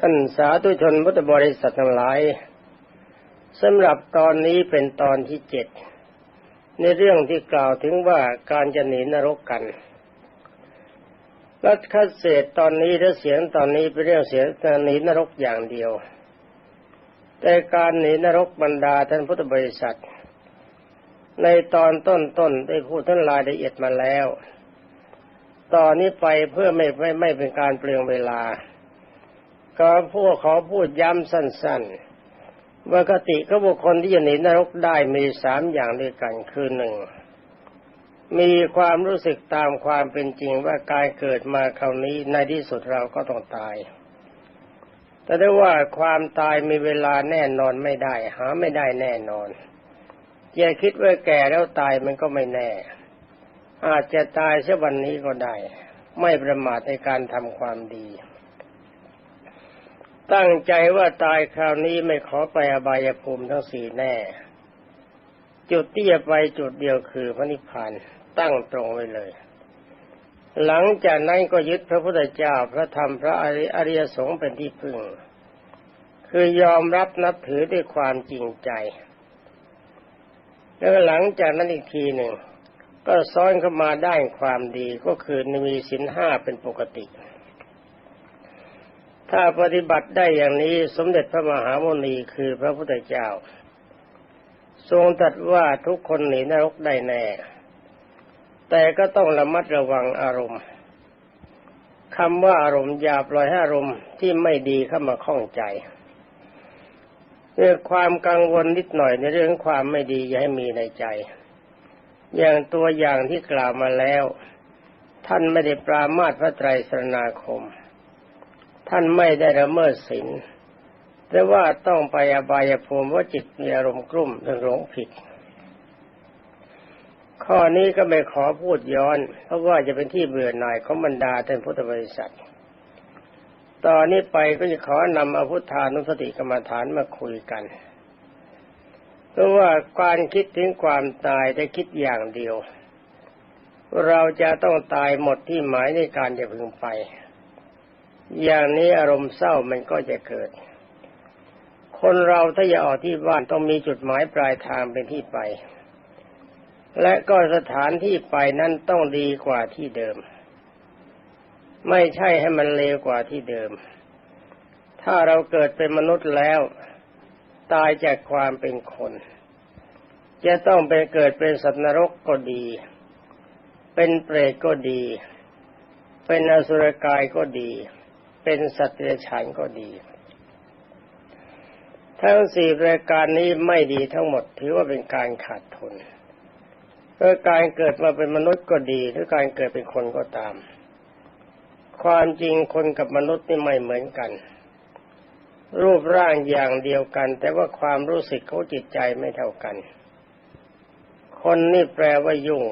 ท่านสาธุชนพุทธบริษัททั้งหลายสำหรับตอนนี้เป็นตอนที่เจ็ดในเรื่องที่กล่าวถึงว่าการจะหนีนรกกันรัฐคัดเศษตอนนี้และเสียงตอนนี้เป็นเรื่องเสียงหนีนรกอย่างเดียว แต่การหนีนรกบรรดาท่านพุทธบริษัท ในตอนต้นๆได้พูดท่านรายละเอียดมาแล้ว ตอนนี้ไปเพื่อไม่ไม่ไม่เป็นการเปลืองเวลา ก็พวกขอพูดย้ำสั้นๆว่ากติก็บุคคลที่จะหนีนรกได้มีสามอย่างด้วยกันคือหนึ่งมีความรู้สึกตามความเป็นจริงว่ากายเกิดมาคราวนี้ในที่สุดเราก็ต้องตาย แต่ได้ว่าความตายมีเวลาแน่นอนไม่ได้ หาไม่ได้แน่นอนอย่าคิดว่าแก่แล้วตายมันก็ไม่แน่ อาจจะตายเช่วันนี้ก็ได้ ไม่ประมาทในการทำความดี ตั้งใจว่าตายคราวนี้ไม่ขอไปอบายภูมิทั้งสี่แน่ จุดที่จะไปจุดเดียวคือพระนิพพานตั้งตรงไว้เลย หลังจากนั้นก็ยึดพระพุทธเจ้าพระธรรมพระอริยสงฆ์เป็นที่พึ่ง คือยอมรับนับถือด้วยความจริงใจ แล้วหลังจากนั้นอีกทีหนึ่ง ก็ซ้อนเข้ามาได้ความดีก็คือมีสินห้าเป็นปกติ ถ้าปฏิบัติได้อย่างนี้สมเด็จพระมหาโมนีคือพระพุทธเจ้า ทรงตรัสว่าทุกคนหนีนรกได้แน่ แต่ก็ต้องระมัดระวังอารมณ์คำว่าอารมณ์อย่าปล่อยให้อารมณ์ที่ไม่ดีเข้ามาข้องใจเรื่องความกังวลนิดหน่อยในเรื่องความไม่ดีอย่าให้มีในใจ อย่างตัวอย่างที่กล่าวมาแล้ว ท่านไม่ได้ปรามาสพระไตรสรณาคม ท่านไม่ได้ละเมิดศีลแต่ว่าต้องไปอบายภูมิว่าจิตมีอารมณ์กลุ่มหรือหลงผิด ข้อนี้ก็ไม่ขอพูดย้อน เพราะว่าจะเป็นที่เบื่อหน่ายของบรรดาท่านพุทธบริษัท ตอนนี้ไปก็จะขอนำอาพุทธานุสติกรรมฐานมาคุยกัน เพราะว่าการคิดถึงความตายได้คิดอย่างเดียว เราจะต้องตายหมดที่หมายในการจะพึงไป อย่างนี้อารมณ์เศร้ามันก็จะเกิด คนเราถ้าอยากออกที่บ้านต้องมีจุดหมายปลายทางเป็นที่ไป และก็สถานที่ไปนั้นต้องดีกว่าที่เดิม ไม่ใช่ให้มันเลวกว่าที่เดิม ถ้าเราเกิดเป็นมนุษย์แล้ว ตายจากความเป็นคน จะต้องไปเกิดเป็นสัตว์นรกก็ดี เป็นเปรตก็ดี เป็นอสุรกายก็ดี เป็นสัตว์เดรัจฉานก็ดี ทั้งสี่รายการนี้ไม่ดีทั้งหมดถือว่าเป็นการขาดทุนเพื่อการเกิดมาเป็นมนุษย์ก็ดี หรือการเกิดเป็นคนก็ตาม ความจริงคนกับมนุษย์นี่ไม่เหมือนกัน รูปร่างอย่างเดียวกัน แต่ว่าความรู้สึกเขาจิตใจไม่เท่ากัน คนนี่แปลว่ายุ่ง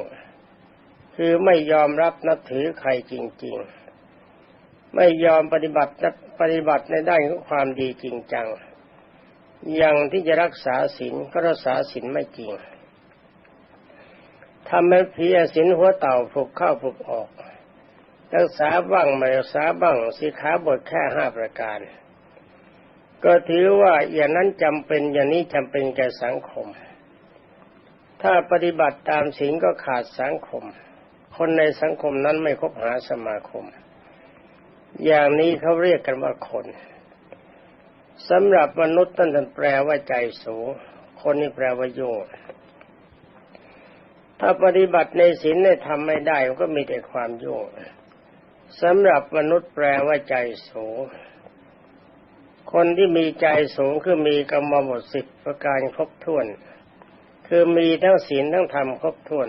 คือไม่ยอมรับนับถือใครจริง ๆ ไม่ยอมปฏิบัติปฏิบัติในด้านของความดีจริงจัง อย่างที่จะรักษาศีลก็รักษาศีลไม่จริงทำให้เพียศีลหัวเต่าผูกเข้าผูกออก รักษาบ้างไม่รักษาบ้างสิขาบทแค่ห้าประการ ก็ถือว่าอย่างนั้นจำเป็นอย่างนี้จำเป็นแก่สังคม ถ้าปฏิบัติตามศีลก็ขาดสังคม คนในสังคมนั้นไม่คบหาสมาคม อย่างนี้เขาเรียกกันว่าคนสำหรับมนุษย์ท่านแปลว่าใจสูง คนนี่แปลว่ายุ่งถ้าปฏิบัติในศีลในธรรมไม่ได้ก็มีแต่ความยุ่งสำหรับมนุษย์แปลว่าใจสูง คนที่มีใจสูงคือมีกรรมบทสิบประการครบถ้วน คือมีทั้งศีลทั้งธรรมครบถ้วน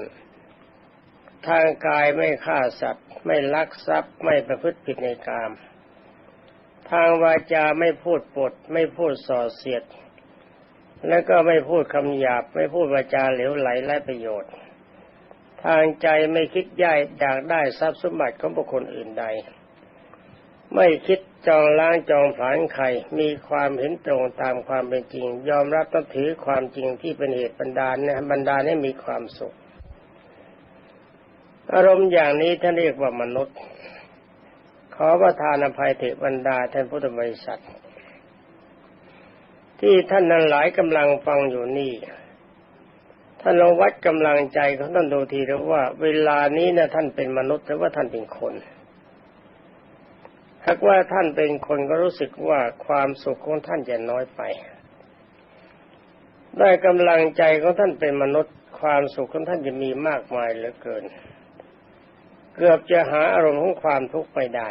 ทางกายไม่ฆ่าสัตว์ ไม่ลักทรัพย์ ไม่ประพฤติผิดในกาม ทางวาจาไม่พูดปด ไม่พูดส่อเสียด และก็ไม่พูดคำหยาบ ไม่พูดวาจาเหลวไหลและประโยชน์ ทางใจไม่คิดย่ายอยากได้ทรัพย์สมบัติของบุคคลอื่นใด ไม่คิดจองล้างจองผลานใครมีความเห็นตรงตามความเป็นจริง ยอมรับต้องถือความจริงที่เป็นเหตุบันดาลเนี่ยบันดาลให้มีความสุข อารมณ์อย่างนี้ท่านเรียกว่ามนุษย์ ขอประทานอภัยเถบรรดาท่านพุทธบริษัท ที่ท่านนั้นหลายกำลังฟังอยู่นี่ ท่านลองวัดกำลังใจของท่านดูทีแล้วว่า เวลานี้นะท่านเป็นมนุษย์หรือว่าท่านเป็นคนหากว่าท่านเป็นคนก็รู้สึกว่าความสุขของท่านจะน้อยไป ได้กำลังใจของท่านเป็นมนุษย์ ความสุขของท่านจะมีมากมายเหลือเกิน เกือบจะหาอารมณ์ของความทุกข์ไม่ได้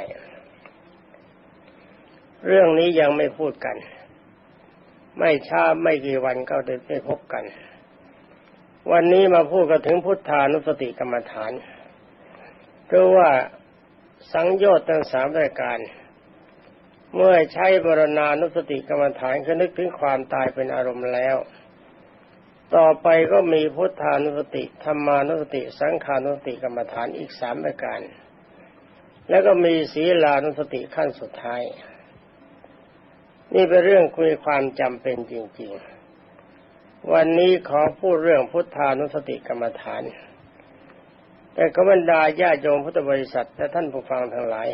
เรื่องนี้ยังไม่พูดกัน ไม่ช้าไม่กี่วันก็ได้ไพบกัน วันนี้มาพูดกันถึงพุทธานุสติกรรมฐานเพราะว่าสังโยชน์ทั้งสามรายการ เมื่อใช้บรณานุสติกรรมฐานคือนึกถึงความตายเป็นอารมณ์แล้ว ต่อไปก็มีพุทธานุสติธรรมานุสติ สังขานุสติกรรมฐานอีกสามรายการ แล้วก็มีศีลานุสติขั้นสุดท้าย นี่เป็นเรื่องคุยความจำเป็นจริง ๆ วันนี้ขอพูดเรื่องพุทธานุสติกรรมฐาน แต่ก็บรรดาญาโยมพุทธบริษัทและท่านผู้ฟังทั้งหลาย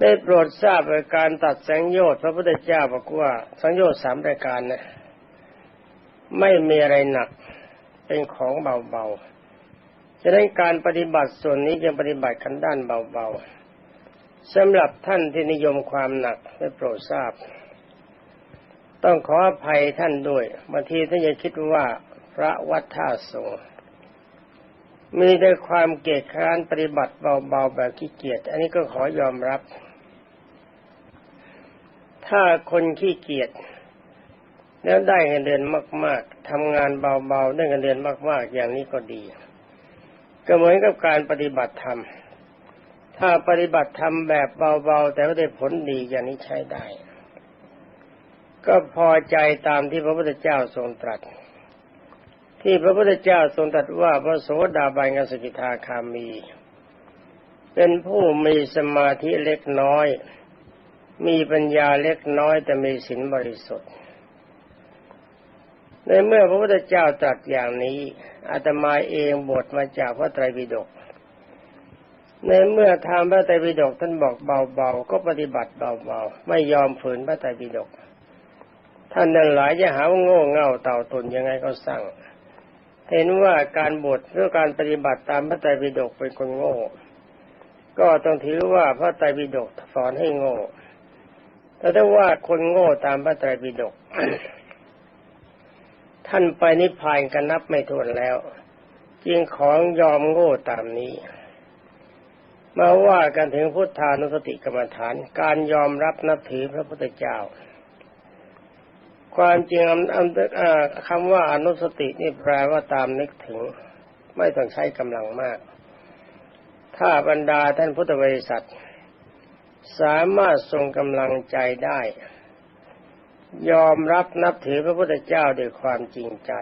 ได้โปรดทราบในการตัดสังโยชน์พระพุทธเจ้าบอกว่าสังโยชน์สามรายการนะ ไม่มีอะไรหนักเป็นของเบาๆฉะนั้นการปฏิบัติส่วนนี้จะปฏิบัติกันด้านเบาๆสำหรับท่านที่นิยมความหนักได้โปรดทราบ ต้องขออภัยท่านด้วยบางทีท่านจะคิดว่าพระวัดท่าสงมีแต่ความเกียจคร้านปฏิบัติเบาๆแบบขี้เกียจอันนี้ก็ขอยอมรับ ถ้าคนขี้เกียจ แล้วได้เงินเดือนมาก ๆทำงานเบาๆได้เงินเดือนมาก ๆ อย่างนี้ก็ดี ก็เหมือนกับการปฏิบัติธรรม ถ้าปฏิบัติธรรมแบบเบาๆแต่ไม่ได้ผลดีอย่างนี้ใช้ได้ ก็พอใจตามที่พระพุทธเจ้าทรงตรัส ที่พระพุทธเจ้าทรงตรัสว่าพระโสดาบันกับสกิทาคามี เป็นผู้มีสมาธิเล็กน้อย มีปัญญาเล็กน้อยแต่มีศีลบริสุทธิ์ ในเมื่อพระพุทธเจ้าตรัสอย่างนี้อาตมาเองบทมาจากพระไตรปิฎกในเมื่อทางพระไตรปิฎกท่านบอกเบาๆก็ปฏิบัติเบาๆไม่ยอมฝืนพระไตรปิฎกท่านนั้นหลายจะหาว่าโง่เง่าเต่าตุนยังไงก็สั่ง เห็นว่าการบวชหรือการปฏิบัติตามพระไตรปิฎกเป็นคนโง่ ก็ต้องถือว่าพระไตรปิฎกสอนให้โง่แต่ถ้าว่าคนโง่ตามพระไตรปิฎก ท่านไปนิพพานกันนับไม่ถ้วนแล้ว จึงของยอมโง่ตามนี้ มาว่ากันถึงพุทธานุสติกรรมฐาน การยอมรับนับถือพระพุทธเจ้า ความจริงคำว่าอนุสตินี่แปลว่าตามนึกถึง ไม่ต้องใช้กำลังมาก ถ้าบรรดาท่านพุทธบริษัท สามารถทรงกำลังใจได้ ยอมรับนับถือพระพุทธเจ้าด้วยความจริงใจ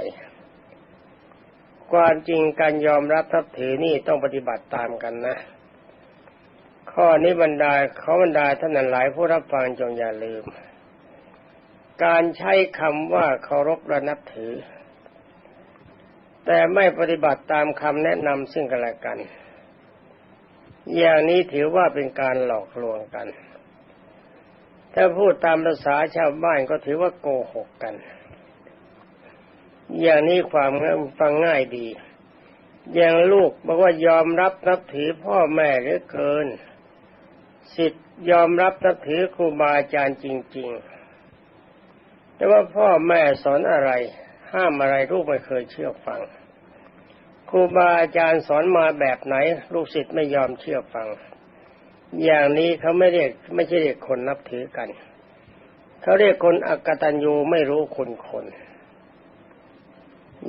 ความจริงการยอมรับนับถือนี่ต้องปฏิบัติตามกันนะ ข้อนี้บรรดาเขาบรรดาท่านหลายผู้รับฟังจงอย่าลืม การใช้คำว่าเคารพและนับถือ แต่ไม่ปฏิบัติตามคำแนะนำซึ่งกันและกัน อย่างนี้ถือว่าเป็นการหลอกลวงกัน ถ้าพูดตามภาษาชาวบ้านก็ถือว่าโกหกกัน อย่างนี้ความฟังง่ายดี อย่างลูกบอกว่ายอมรับนับถือพ่อแม่หรือเกิน สิทธิ์ยอมรับนับถือครูบาอาจารย์จริง ๆ แต่ว่าพ่อแม่สอนอะไร ห้ามอะไรลูกไม่เคยเชื่อฟังครูบาอาจารย์สอนมาแบบไหน ลูกศิษย์ไม่ยอมเชื่อฟัง อย่างนี้เขาไม่เรียกไม่ใช่เรียกคนนับถือกัน เขาเรียกคนอักตันยูไม่รู้คุณคน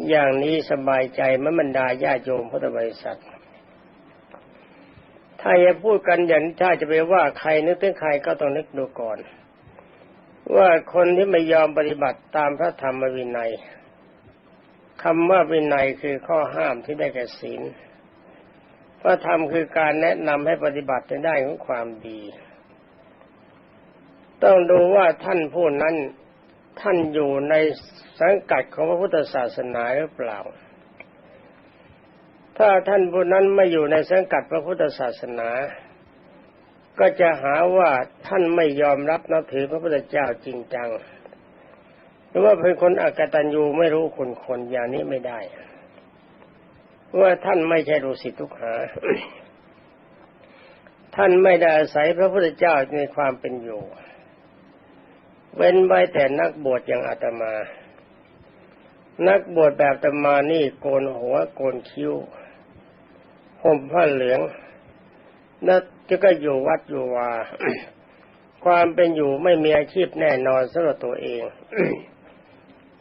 อย่างนี้สบายใจมบรรดาญาโยมพุทธบริษัท ถ้าจะพูดกันอย่างถ้าจะไปว่าใครนึกถึงใครก็ต้องนึกดูก่อน ว่าคนที่ไม่ยอมปฏิบัติตามพระธรรมวินัยคำว่าวินัยคือข้อห้ามที่ได้แก่ศีล พระธรรมคือการแนะนำให้ปฏิบัติในด้านของความดี ต้องดูว่าท่านผู้นั้นท่านอยู่ในสังกัดของพระพุทธศาสนาหรือเปล่าถ้ถ้าท่านผู้นั้นไม่อยู่ในสังกัดพระพุทธศาสนา ก็จะหาว่าท่านไม่ยอมรับนับถือพระพุทธเจ้าจริงจัง หรือว่าเป็นคนอกตัญญูไม่รู้คุณคนอย่างนี้ไม่ได้ ว่าท่านไม่ใช่ฤาษีทุกหา ท่านไม่ได้อาศัยพระพุทธเจ้าในความเป็นอยู่ เว้นไว้แต่นักบวชอย่างอาตมา นักบวชแบบอาตมานี่โกนหัวโกนคิ้วห่มผ้าเหลืองนั่นจะก็อยู่วัดอยู่วาความเป็นอยู่ไม่มีอาชีพแน่นอนสำหรับตัวเอง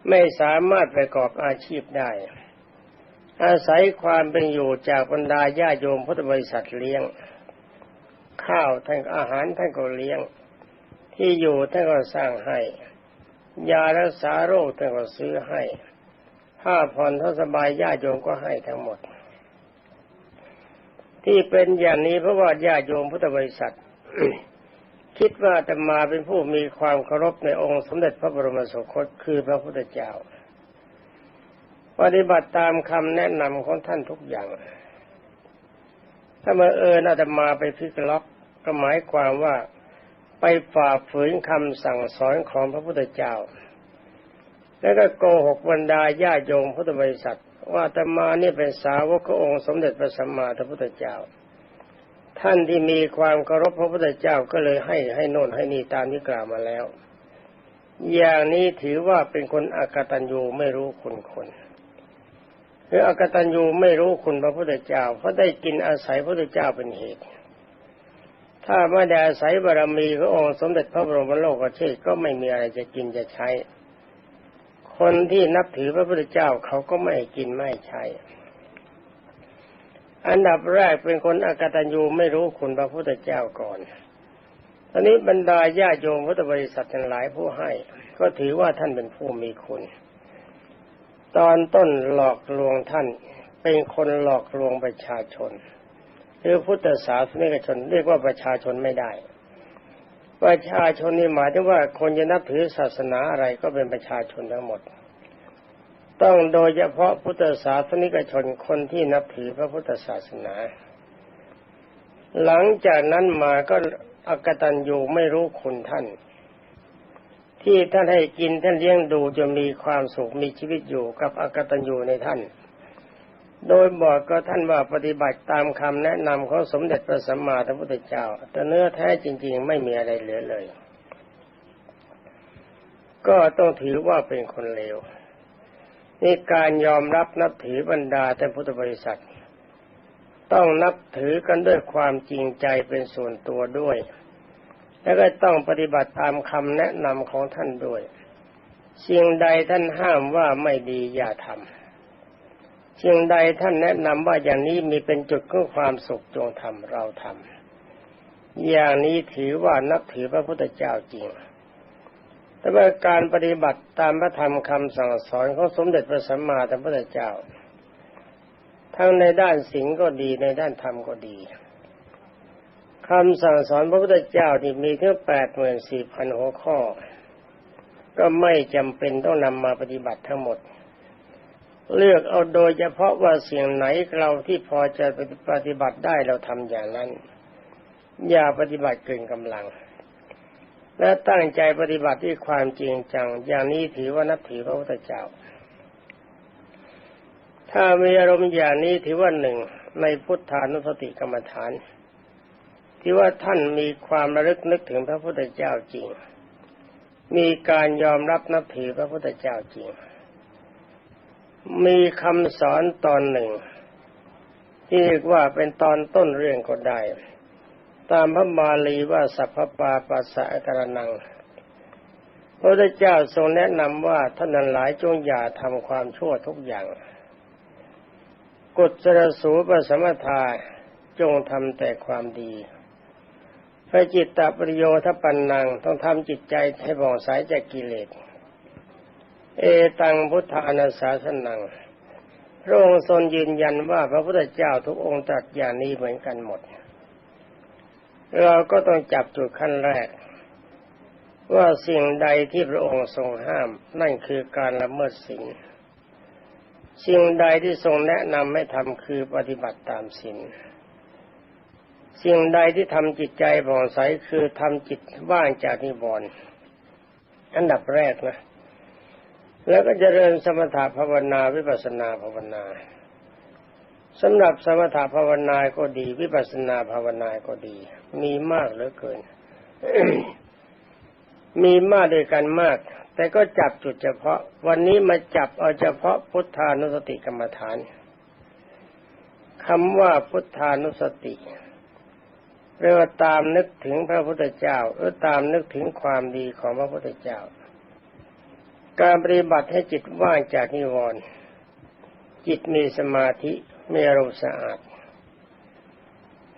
ไม่สามารถประกอบอาชีพได้ อาศัยความเป็นอยู่จากบรรดาญาโยมพุทธบริษัทเลี้ยง ข้าวท่านอาหารท่านก็เลี้ยง ที่อยู่ท่านก็สร้างให้ ยารักษาโรคท่านก็ซื้อให้ผ้าผ่อนท่าสบายญาโยมก็ให้ทั้งหมด ที่เป็นอย่างนี้เพราะว่าญาโยมพุทธบริษัท คิดว่าจะมาเป็นผู้มีความเคารพในองค์สมเด็จพระบรมสุคตคือพระพุทธเจ้า ปฏิบัติตามคำแนะนำของท่านทุกอย่าง ถ้ามาเอิญอาตมาไปพิกล็อกก็หมายความว่าไปฝ่าฝืนคำสั่งสอนของพระพุทธเจ้า แล้วก็โกหกบรรดาญาโยมพุทธบริษัท ว่าตมาเนี่เป็นสาวกขององค์สมเด็จพระสัมมาสัมพุทธเจ้า ท่านที่มีความเคารพพระพุทธเจ้าก็เลยให้ให้โน่นให้นี่ตามที่กล่าวมาแล้ว อย่างนี้ถือว่าเป็นคนอากตัญญูไม่รู้คุณคน หรืออกตัญญูไม่รู้คุณพระพุทธเจ้า เพราะได้กินอาศัยพระพุทธเจ้าเป็นเหตุ ถ้าไม่ได้อาศัยบารมีขององค์สมเด็จพระบรมโลกเชษก็ไม่มีอะไรจะกินจะใช้ คนที่นับถือพระพุทธเจ้าเขาก็ไม่กินไม่ใช้ อันดับแรกเป็นคนอกตัญญูไม่รู้คุณพระพุทธเจ้าก่อนตอนนี้บรรดาญาโยมพุทธบริษัททั้งหลายผู้ให้ ก็ถือว่าท่านเป็นผู้มีคุณ ตอนต้นหลอกลวงท่าน เป็นคนหลอกลวงประชาชน หรือพุทธศาสนิกชนเรียกว่าประชาชนไม่ได้ ประชาชนนี่หมายถึงว่าคนจะนับถือศาสนาอะไรก็เป็นประชาชนทั้งหมด ต้องโดยเฉพาะพุทธศาสนิกชนคนที่นับถือพระพุทธศาสนา หลังจากนั้นมาก็อกตันอยู่ไม่รู้คุณท่าน ที่ท่านให้กินท่านเลี้ยงดูจนมีความสุขมีชีวิตอยู่กับอกตันอยู่ในท่าน โดยบอกก็ท่านว่าปฏิบัติตามคำแนะนำของสมเด็จพระสัมมาสัมพุทธเจ้า แต่เนื้อแท้จริง ๆ ไม่มีอะไรเหลือเลย ก็ต้องถือว่าเป็นคนเลวนี่การยอมรับนับถือบรรดาแต่พุทธบริษัท ต้องนับถือกันด้วยความจริงใจเป็นส่วนตัวด้วย แล้วก็ต้องปฏิบัติตามคำแนะนำของท่านด้วยสิ่งใดท่านห้ามว่าไม่ดีอย่าทำสิ่งใดท่านแนะนำว่าอย่างนี้มีเป็นจุดของความสุขจงทำเราทำอย่างนี้ถือว่านับถือพระพุทธเจ้าจริงแต่ว่าการปฏิบัติตามพระธรรมคำสั่งสอนของสมเด็จพระสัมมาสัมพุทธเจ้า ทั้งในด้านสิ่งก็ดีในด้านธรรมก็ดี คำสั่งสอนพระพุทธเจ้าที่มีถึงแปดหมื่นสี่พันหัวข้อ ก็ไม่จำเป็นต้องนำมาปฏิบัติทั้งหมด เลือกเอาโดยเฉพาะว่าสิ่งไหนเราที่พอจะปฏิบัติได้เราทำอย่างนั้น อย่าปฏิบัติเกินกำลัง และตั้งใจปฏิบัติที่ความจริงจัง อย่างนี้ถือว่านับถือพระพุทธเจ้า ถ้ามีอารมณ์อย่างนี้ถือว่าหนึ่งในพุทธานุสติกรรมฐาน ที่ว่าท่านมีความระลึกนึกถึงพระพุทธเจ้าจริง มีการยอมรับนับถือพระพุทธเจ้าจริง มีคำสอนตอนหนึ่ง ที่เรียกว่าเป็นตอนต้นเรื่องก็ได้ ตามพระบาลีว่าสัพพปาปัสสะกรนัง พระพุทธเจ้าทรงแนะนำว่าท่านหลายจงอย่าทำความชั่วทุกอย่างกุศลสูปสมถาจงทำแต่ความดี พระจิตตปริโยทปันนังต้องทำจิตใจให้บ่องใสจากกิเลส เอตังพุทธานาสาสนัง พระองค์ทรงยืนยันว่าพระพุทธเจ้าทุกองค์ตรัสอย่างนี้เหมือนกันหมด เราก็ต้องจับจุดขั้นแรก ว่าสิ่งใดที่พระองค์ทรงห้าม นั่นคือการละเมิดศีลสิ่งใดที่ทรงแนะนำให้ทำคือปฏิบัติตามศีล สิ่งใดที่ทำจิตใจผ่องใสคือทำจิตว่างจากนิวรณ์อันดับแรกนะ แล้วก็จเจริญสมถะภาวนาวิปัสนาภาวนาสำหรับสมถะภาวนาก็ดี วิปัสสนาภาวนาก็ดี มีมากเหลือเกิน มีมากด้วยกันมาก แต่ก็จับจุดเฉพาะ วันนี้มาจับเอาเฉพาะพุทธานุสติกรรมฐานคำว่าพุทธานุสติ เรียกว่าตามนึกถึงพระพุทธเจ้าหรือตามนึกถึงความดีของพระพุทธเจ้า การปฏิบัติให้จิตว่างจากนิวรณ์จิตมีสมาธิมีอารมณ์สะอาด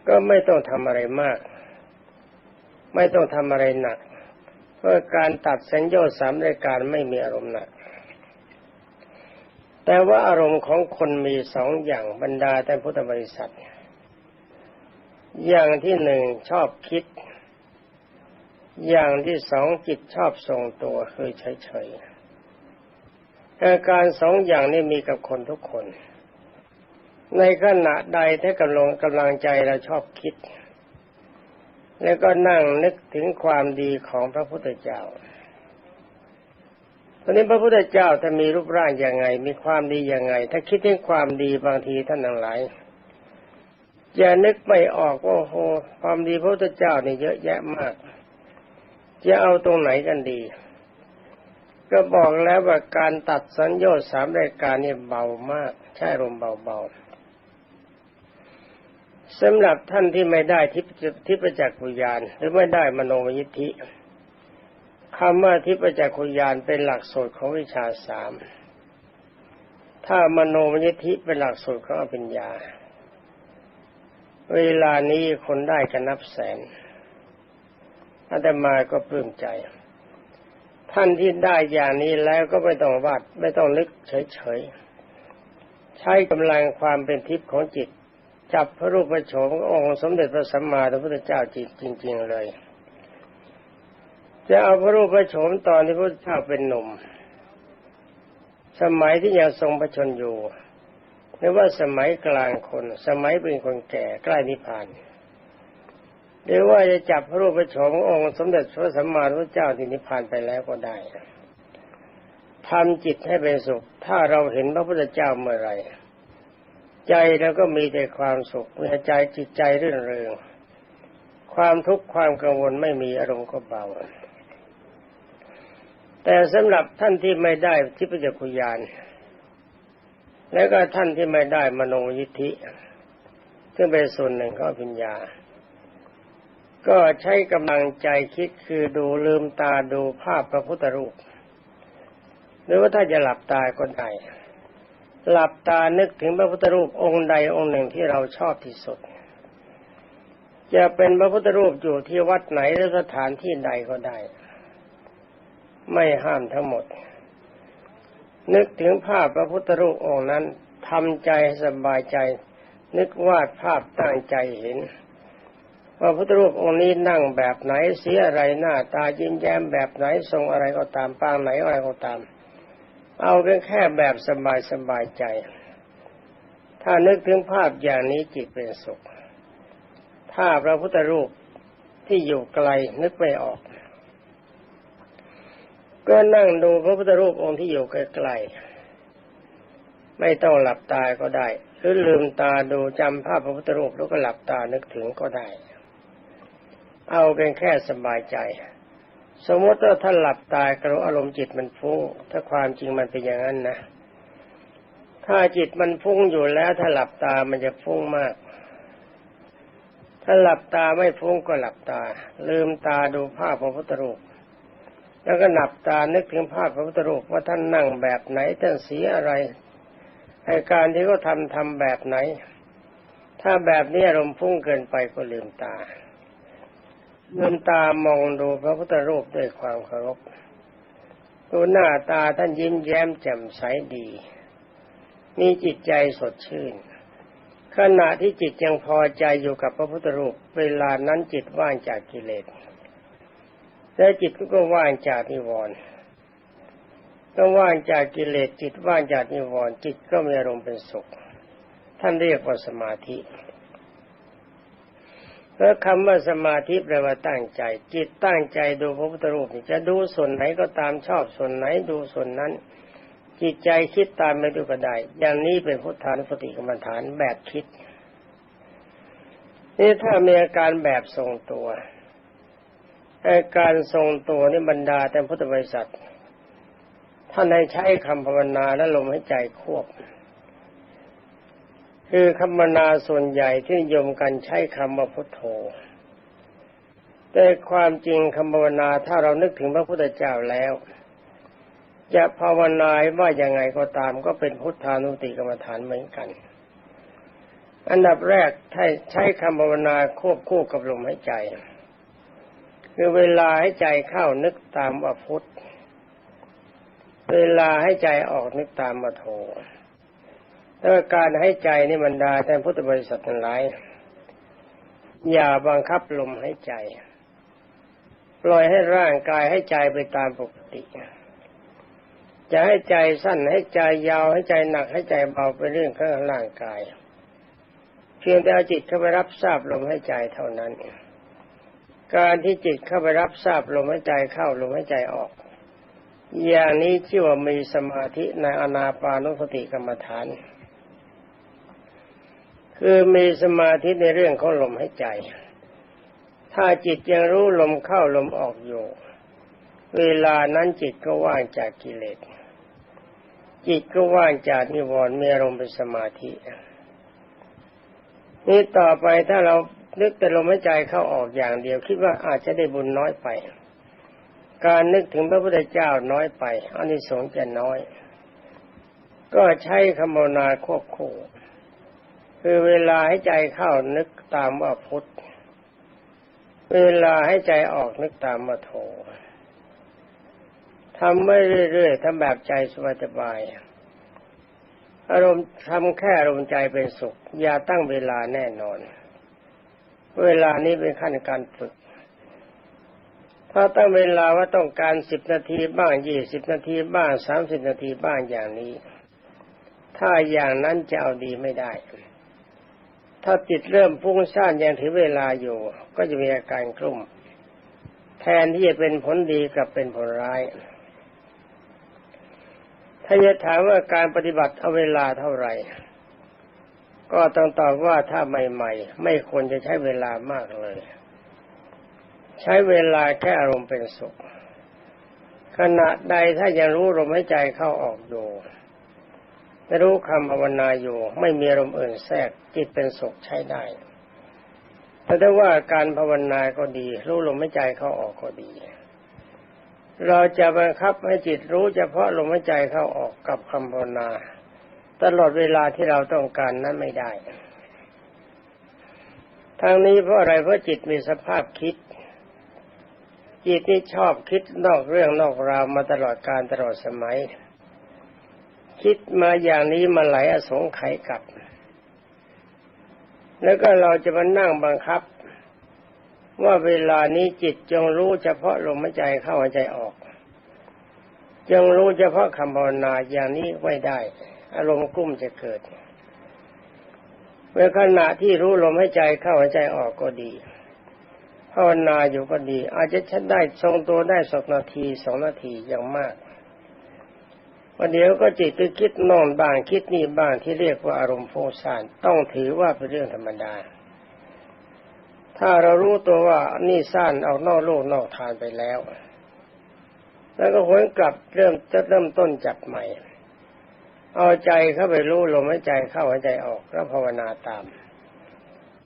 ก็ไม่ต้องทำอะไรมาก ไม่ต้องทำอะไรหนัก เพราะการตัดสัญญาสามรายการไม่มีอารมณ์หนัก แต่ว่าอารมณ์ของคนมีสองอย่างบรรดาแต่พุทธบริษัท อย่างที่หนึ่งชอบคิด อย่างที่สองจิตชอบทรงตัวคือเฉยๆอาการสองอย่างนี้มีกับคนทุกคน ในขณะใดถ้ากำลังกำลังใจเราชอบคิด แล้วก็นั่งนึกถึงความดีของพระพุทธเจ้าตอนนี้พระพุทธเจ้าถ้ามีรูปร่างอย่างไง มีความดีอย่างไง ถ้าคิดถึงความดีบางทีท่านทั้งหลาย อย่านึกไม่ออกว่าโหความดีพระพุทธเจ้านี่เยอะแยะมาก จะเอาตรงไหนกันดี ก็บอกแล้วว่าการตัดสัญญาสามรายการนี่เบามาก ใช่ลมเบาๆสำหรับท่านที่ไม่ได้ทิพทิพจักขุยาน หรือไม่ได้มโนมยิทธิคำว่าทิพจักขุยานเป็นหลักสูตรของวิชาสามถ้ามโนมยิทธิเป็นหลักสูตรของอภิญญา เวลานี้คนได้กันนับแสนอาตมาก็ปลื้มใจ ท่านที่ได้อย่างนี้แล้วก็ไม่ต้องวาดไม่ต้องนึกเฉยๆ ใช้กำลังความเป็นทิพย์ของจิต จับพระรูปพระโฉมองค์สมเด็จพระสัมมาสัมพุทธเจ้าจิตจริง ๆเลย จะเอาพระรูปพระโฉมตอนที่พระเจ้าเป็นหนุ่ม สมัยที่ยังทรงพระชนอยู่ หรือว่าสมัยกลางคน สมัยเป็นคนแก่ใกล้นิพพานหรือว่าจะจับพระรูปพระโฉมองค์สมเด็จพระสัมมาสัมพุทธเจ้าที่นิพพานไปแล้วก็ได้ทำจิตให้เป็นสุข ถ้าเราเห็นพระพุทธเจ้าเมื่อไรใจเราก็มีแต่ความสุขมีใจจิตใจเรื่นเริงความทุกข์ความกังวลไม่มีอารมณ์ก็เบา แต่สำหรับท่านที่ไม่ได้ที่พระจักขุยาน แล้วก็ท่านที่ไม่ได้มโนยิทธิซึ่งเป็นส่วนหนึ่งของปัญญา ก็ใช้กำลังใจคิดคือดูลืมตาดูภาพพระพุทธรูป หรือว่าถ้าจะหลับตาก็ได้หลับตานึกถึงพระพุทธรูปองค์ใดองค์หนึ่งที่เราชอบที่สุด จะเป็นพระพุทธรูปอยู่ที่วัดไหนหรือสถานที่ใดก็ได้ ไม่ห้ามทั้งหมด นึกถึงภาพพระพุทธรูปองค์นั้นทำใจสบายใจ นึกวาดภาพตั้งใจเห็นว่าพุทธรูปองค์นี้นั่งแบบไหนเสียอะไรหน้าตายิ้มแย้มแบบไหนทรงอะไรก็ตามปางไหนอะไรก็ตาม เอาเพียงแค่แบบสบายสบายใจ ถ้านึกถึงภาพอย่างนี้จิตเป็นสุข ถ้าพระพุทธรูปที่อยู่ไกลนึกไม่ออก ก็นั่งดูพระพุทธรูปองค์ที่อยู่ใกล้ๆไม่ต้องหลับตาก็ได้ หรือลืมตาดูจำภาพพระพุทธรูปแล้วก็หลับตานึกถึงก็ได้ เอาเป็นแค่สบายใจ สมมติว่าท่าหลับตากระอารมณ์จิตมันฟุ้งถ้าความจริงมันเป็นอย่างนั้นนะถ้าจิตมันฟุ้งอยู่แล้วถ้าหลับตามันจะฟุ้งมาก ถ้าหลับตาไม่ฟุ้งก็หลับตา ลืมตาดูภาพพระพุทธรูป แล้วก็หนับตานึกถึงภาพพระพุทธรูปว่าท่านนั่งแบบไหนท่านสีอะไรอาการที่เขาทำทำแบบไหน ถ้าแบบนี้อารมณ์พุ่งเกินไปก็ลืมตาลืมตามองดูพระพุทธรูปด้วยความเคารพดูหน้าตาท่านยิ้มแย้มแจ่มใสดี มีจิตใจสดชื่น ขณะที่จิตยังพอใจอยู่กับพระพุทธรูป เวลานั้นจิตว่างจากกิเลส แล้วจิตก็ว่างจากนิวรณ์ก็ว่างจากกิเลสจิตว่างจากนิวรณ์จิตก็มีอารมณ์เป็นสุข ท่านเรียกว่าสมาธิแล้วคำว่าสมาธิแปลว่าตั้งใจ จิตตั้งใจดูพระพุทธรูปจะดูส่วนไหนก็ตามชอบส่วนไหนดูส่วนนั้น จิตใจคิดตามไม่ดูก็ได้ อย่างนี้เป็นพุทธานุสติกรรมฐานแบบคิดนี่ถ้ามีอาการแบบทรงตัว การทรงตัวนี่บรรดาแต่พุทธบริษัทท่านให้ใช้คำภาวนาและลมหายใจควบ คือคำภาวนาส่วนใหญ่ที่นิยมกันใช้คำว่าพุทโธ แต่ความจริงคำภาวนาถ้าเรานึกถึงพระพุทธเจ้าแล้ว จะภาวนาว่ายังไงก็ตามก็เป็นพุทธานุติกรรมฐานเหมือนกัน อันดับแรกใช้คำภาวนาควบคู่กับลมหายใจ คือเวลาให้ใจเข้านึกตามว่าพุทธเวลาให้ใจออกนึกตามมาโทแล้วการให้ใจนี่บรรดาแทนพุทธบริษัททั้งหลายอย่าบังคับลมให้ใจ ปล่อยให้ร่างกายให้ใจไปตามปกติ จะให้ใจสั้นให้ใจยาวให้ใจหนักให้ใจเบาเป็นเรื่องของร่างกาย เพียงแต่เอาจิตเข้าไปรับทราบลมให้ใจเท่านั้น การที่จิตเข้าไปรับทราบลมให้ใจเข้าลมให้ใจออก อย่างนี้ชื่อว่ามีสมาธิในอนาปานุสติกรรมฐาน คือมีสมาธิในเรื่องของลมหายใจ ถ้าจิตยังรู้ลมเข้าลมออกอยู่ เวลานั้นจิตก็ว่างจากกิเลสจิตก็ว่างจากนิวรณ์มีอารมณ์เป็นสมาธินี่ต่อไปถ้าเรา นึกแต่ลมหายใจเข้าออกอย่างเดียว คิดว่าอาจจะได้บุญน้อยไป การนึกถึงพระพุทธเจ้าน้อยไปอานิสงส์จะน้อย ก็ใช้คำภาวนาควบคู่คือเวลาให้ใจเข้านึกตามว่าพุทธเวลาให้ใจออกนึกตามว่าโททำไม่เรื่อยๆทำแบบใจสบายๆอารมณ์ทำแค่อารมณ์ใจเป็นสุข อย่าตั้งเวลาแน่นอน เวลานี้เป็นขั้นการฝึก ถ้าตั้งเวลาว่าต้องการสิบนาทีบ้างยี่สิบนาทีบ้างสามสิบนาทีบ้างอย่างนี้ ถ้าอย่างนั้นจะเอาดีไม่ได้ ถ้าจิตเริ่มฟุ้งซ่านยังถือเวลาอยู่ ก็จะมีอาการกลุ่ม แทนที่จะเป็นผลดีกับเป็นผลร้าย ถ้าจะถามว่าการปฏิบัติเอาเวลาเท่าไหร่ ก็ต้องตอบว่าถ้าใหม่ ๆ ไม่ควรจะใช้เวลามากเลย ใช้เวลาแค่อารมณ์เป็นสุข ขณะใดถ้ายังรู้ลมหายใจเข้าออกอยู่ไม่รู้คำภาวนาอยู่ ไม่มีอารมณ์อื่นแทรกจิตเป็นสุขใช้ได้แต่ถ้ว่าการภาวนาก็ดี รู้ลมหายใจเข้าออกก็ดี เราจะบังคับให้จิตรู้เฉพาะลมหายใจเข้าออกกับคำภาวนา ตลอดเวลาที่เราต้องการนั้นไม่ได้ทางนี้เพราะอะไรเพราะจิตมีสภาพคิด จิตนี่ชอบคิดนอกเรื่องนอกราวมาตลอดการตลอดสมัย คิดมาอย่างนี้มาไหลอสงไขยกับ แล้วก็เราจะมานั่งบังคับ ว่าเวลานี้จิตจงรู้เฉพาะลมหายใจเข้าหายใจออก จงรู้เฉพาะคำภาวนาอย่างนี้ไม่ได้ อารมณ์กุ้มจะเกิด เมื่อขณะที่รู้ลมหายใจเข้าหายใจออกก็ดีภาวนาอยู่ก็ดี อาจจะชัดได้ทรงตัวได้สักนาทีสองนาทีอย่างมากวันเดียวก็จิตไปคิดนอนบ้างคิดนี่บ้างที่เรียกว่าอารมณ์โฟสานต้องถือว่าเป็นเรื่องธรรมดา ถ้าเรารู้ตัวว่านี่สั้นเอานอกโลกนอกทานไปแล้ว แล้วก็หวนกลับเริ่มจะเริ่มต้นจับใหม่ เอาใจเข้าไปรู้ลมหายใจเข้าหายใจออกแล้วภาวนาตาม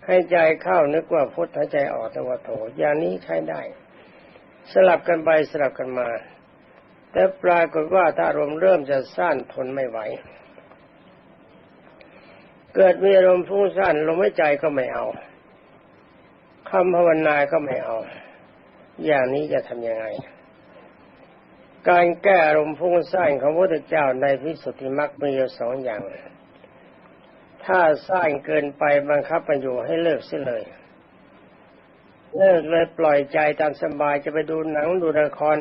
ให้ใจเข้านึกว่าพุทธหายใจออกนึกว่าโถอย่างนี้ใช้ได้ สลับกันไปสลับกันมา แต่ปรากฏว่าถ้าอารมเริ่มจะสั้นทนไม่ไหว เกิดมีอารมณ์ฟุ้งซ่านลมหายใจก็ไม่เอาคำภาวนาก็ไม่เอา อย่างนี้จะทำยังไง การแก้อารมณ์ฟุ้งซ่านของพระพุทธเจ้าในพิสุทธิมรรคมีอยู่สองอย่าง ถ้าสร้างเกินไปบังคับมันอยู่ให้เลิกเสียเลย เลิกเลยปล่อยใจตามสบายจะไปดูหนังดูละคร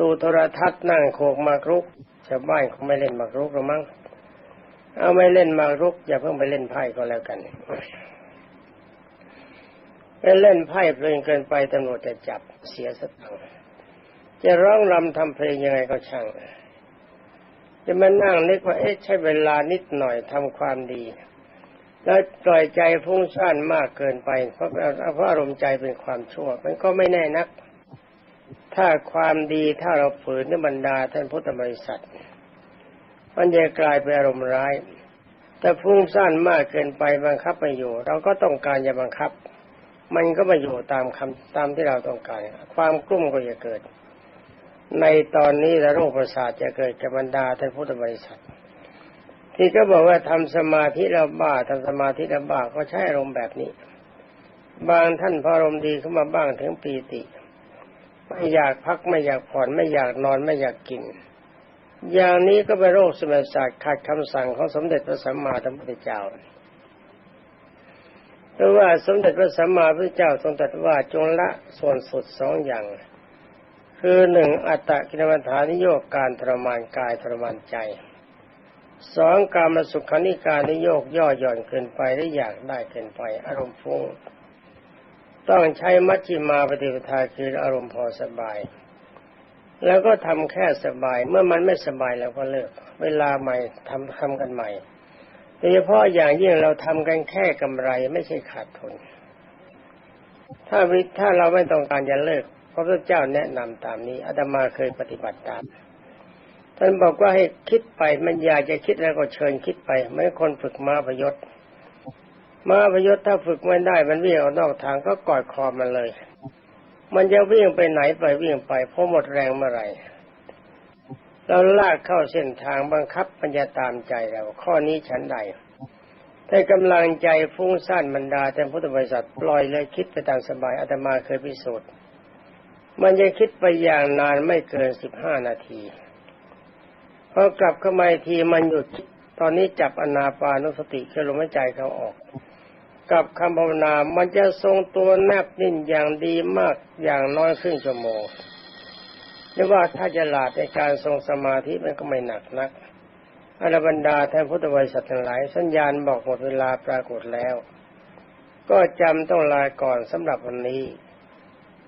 ดูโทรทัศน์นั่งโขกมากรุกชาวบ้านเขาไม่เล่นมากรุกหรือมั้งเอาไม่เล่นมากรุก อย่าเพิ่งไปเล่นไพ่ก็แล้วกันไปเล่นไพ่เพลินเกินไปตำรวจจะจับเสียสตังค์ จะร้องรำทำเพลงยังไงก็ช่าง จะมานั่งนึกว่าเอ๊ะใช้เวลานิดหน่อยทำความดี แล้วปล่อยใจฟุ้งซ่านมากเกินไป เพราะเพราะอารมณ์ใจเป็นความชั่ว มันก็ไม่แน่นัก ถ้าความดีถ้าเราฝืนนบรรดาท่านพุทธบริษัท มันจะกลายเป็นอารมณ์ร้าย แต่ฟุ้งซ่านมากเกินไปบังคับไปอยู่ เราก็ต้องการจะบังคับมันก็มาอยู่ตามคำตามที่เราต้องการ ความกลุ้มก็จะเกิด ในตอนนี้โรคประสาทจะเกิดกับบรรดาท่านพุทธบริษัท ที่ก็บอกว่าทำสมาธิแล้วบ้าทำสมาธิแล้วบ้าก็ใช้อารมณ์แบบนี้ บางท่านพออารมณ์ดีขึ้นมาบ้างถึงปีติไม่อยากพักไม่อยากผ่อนไม่อยากนอนไม่อยากกิน อย่างนี้ก็เป็นโรคสมศาสตร์ขาดคำสั่งของสมเด็จพระสัมมาสัมพุทธเจ้าเพราะว่าสมเด็จพระสัมมาสัมพุทธเจ้าทรงตรัสว่าจงละส่วนสุดสองอย่าง คือหนึ่งอัตตกินวัฏฐานิโยกการทรมานกายทรมานใจสองการมาสุขานิการนิโยกย่อหย่อนเกินไปหรืออยากได้เกินไป อารมณ์ฟุ้งต้องใช้มัชฌิมาปฏิปทาคืออารมณ์พอสบาย แล้วก็ทำแค่สบายเมื่อมันไม่สบายเราก็เลิก เวลาใหม่ทำทำกันใหม่โดยเฉพาะอย่างยิ่งเราทำกันแค่กำไรไม่ใช่ขาดทุนถ้าวิถ้าเราไม่ต้องการจะเลิก ระพุทธเจ้าแนะนำตามนี้อาตมาเคยปฏิบัติตาม ท่านบอกว่าให้คิดไปมันอยากจะคิดแล้วก็เชิญคิดไปไม่คนฝึกม้าพยศม้าพยศถ้าฝึกไม่ได้ มันวิ่งออกนอกทางก็กอดคอมันเลย มันจะวิ่งไปไหนไปวิ่งไปเพราะหมดแรงเมื่อไหร่เราลากเข้าเส้นทางบังคับปัญญาตามใจเรา ข้อนี้ฉันใดถ้ากำลังใจฟุ้งซ่านบรรดาแต่พุทธบริษัทปล่อยเลยคิดไปตามสบายอาตมาเคยพิสูจน์ มันจะคิดไปอย่างนานไม่เกินสิบห้านาทีพอกลับเข้ามาทีมันหยุดตอนนี้จับอนาปานุสติคือลมหายใจเขาออก กับคำภาวนา มันจะทรงตัวแนบนิ่งอย่างดีมากอย่างน้อยครึ่งชั่วโมงหรือว่าถ้าจะหลาดในการทรงสมาธิมันก็ไม่หนักนักอรบรรดาท่านพุทธบริษัททั้งหลาย สัญญาณบอกหมดเวลาปรากฏแล้ว ก็จำต้องลาก่อนสำหรับวันนี้